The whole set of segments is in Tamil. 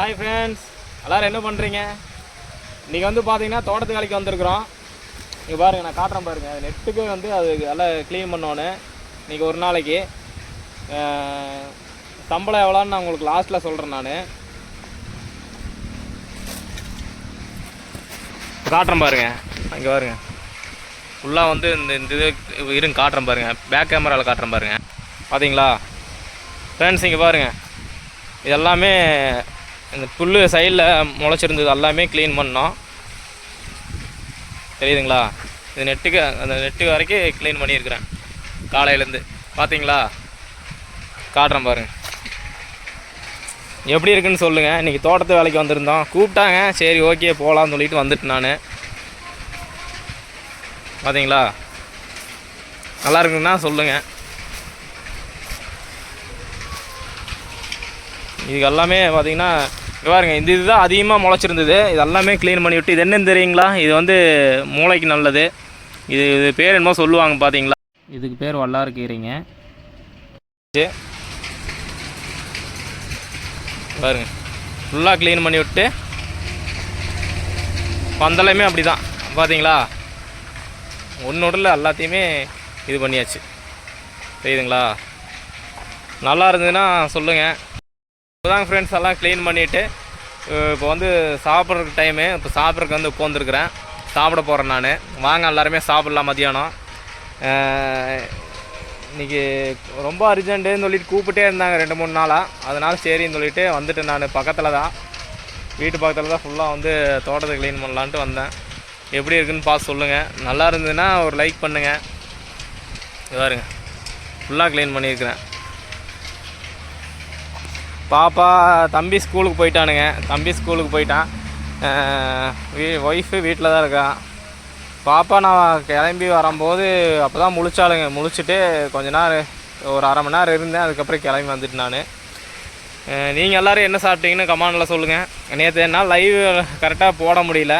ஹாய் ஃப்ரெண்ட்ஸ் எல்லோரும் என்ன பண்ணுறீங்க இன்றைக்கி வந்து பார்த்தீங்கன்னா தோட்டத்து வேலைக்கு வந்திருக்கிறோம். இங்கே பாருங்கள் நான் காட்டுறேன் பாருங்கள் நெட்டுக்கு வந்து அது நல்லா க்ளீன் பண்ணோன்னு. இன்றைக்கி ஒரு நாளைக்கு. சம்பளம் எவ்வளோன்னு நான் உங்களுக்கு லாஸ்ட்டில் சொல்கிறேன் நான். காட்டுறேன் பாருங்க. இங்கே பாருங்க. ஃபுல்லாக வந்து இந்த இந்த இது இருங்க காட்டுறேன் பாருங்கள் பேக் கேமராவில் காட்டுறேன் பாருங்கள் பார்த்தீங்களா ஃப்ரெண்ட்ஸ் இங்கே பாருங்கள் இது எல்லாமே இந்த புல் சைடில் முளைச்சிருந்தது எல்லாமே க்ளீன் பண்ணோம். தெரியுதுங்களா? இது நெட்டுக்கு அந்த நெட்டு வரைக்கும் க்ளீன் பண்ணியிருக்கிறேன். காலையிலேருந்து. பார்த்தீங்களா காட்டுறேன் பாருங்க. எப்படி இருக்குன்னு சொல்லுங்கள் இன்றைக்கி தோட்டத்து வேலைக்கு வந்திருந்தோம். கூப்பிட்டாங்க. சரி ஓகே போகலான்னு சொல்லிட்டு வந்துட்டு நான். பார்த்தீங்களா நல்லா இருக்குன்னா சொல்லுங்கள் இது எல்லாமே பார்த்தீங்கன்னா இங்க பாருங்க இந்த இதுதான் அதிகமாக முளைச்சிருந்தது. இது எல்லாமே க்ளீன் பண்ணி விட்டு இது என்னன்னு தெரியுங்களா? இது வந்து மூளைக்கு நல்லது. இது இது பேர் என்னமோ சொல்லுவாங்க பார்த்தீங்களா இதுக்கு பேர் வல்லாறு கீரைங்க. பாருங்க ஃபுல்லாக க்ளீன் பண்ணி விட்டு பந்தலையுமே அப்படி தான் பார்த்தீங்களா ஒன்றோடல எல்லாத்தையுமே இது பண்ணியாச்சு. தெரியுதுங்களா? நல்லா இருந்ததுன்னா சொல்லுங்கள் இப்போதாங்க ஃப்ரெண்ட்ஸ் எல்லாம் க்ளீன் பண்ணிவிட்டு இப்போ வந்து சாப்பிட்றதுக்கு டைமு இப்போ சாப்பிட்றதுக்கு வந்து உட்காந்துருக்குறேன் சாப்பிட போகிறேன் நான். வாங்க எல்லாருமே சாப்பிட்லாம் மதியானம். இன்றைக்கி இன்னைக்கு ரொம்ப அர்ஜென்ட்டுன்னு சொல்லிட்டு கூப்பிட்டே இருந்தாங்க ரெண்டு மூணு நாளாக அதனால் சரின்னு சொல்லிட்டு வந்துட்டு நான். பக்கத்தில் தான். வீட்டு பக்கத்தில் தான் ஃபுல்லாக வந்து தோட்டத்தை க்ளீன் பண்ணலான்ட்டு வந்தேன். எப்படி இருக்குன்னு பார்த்து சொல்லுங்கள் நல்லா இருந்ததுன்னா ஒரு லைக் பண்ணுங்கள் பாருங்க. ஃபுல்லாக க்ளீன் பண்ணியிருக்கிறேன். பாப்பா தம்பி ஸ்கூலுக்கு போயிட்டானுங்க. தம்பி ஸ்கூலுக்கு போயிட்டான். வீ ஒய்ஃபு வீட்டில் தான் இருக்கான் பாப்பா நான் கிளம்பி வரும்போது அப்போ தான் முழிச்சாளுங்க. முழிச்சிட்டு கொஞ்ச நேரம் ஒரு அரை மணி நேரம் இருந்தேன். அதுக்கப்புறம் கிளம்பி வந்துட்டு நான். நீங்கள் எல்லோரும் என்ன சாப்பிட்டீங்கன்னு கமாண்டில் சொல்லுங்கள் நேற்று என்னால் லைவ் கரெக்டாக போட முடியல.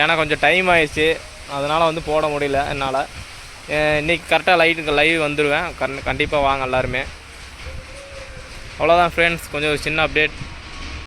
ஏன்னா கொஞ்சம் டைம் ஆயிடுச்சு. அதனால் வந்து போட முடியல என்னால். இன்றைக்கி கரெக்டாக லைட்டுக்கு லைவ் வந்துடுவேன் கண் கண்டிப்பாக வாங்க எல்லாருமே. அவ்வளோதான் ஃப்ரெண்ட்ஸ் கொஞ்சம் ஒரு சின்ன அப்டேட்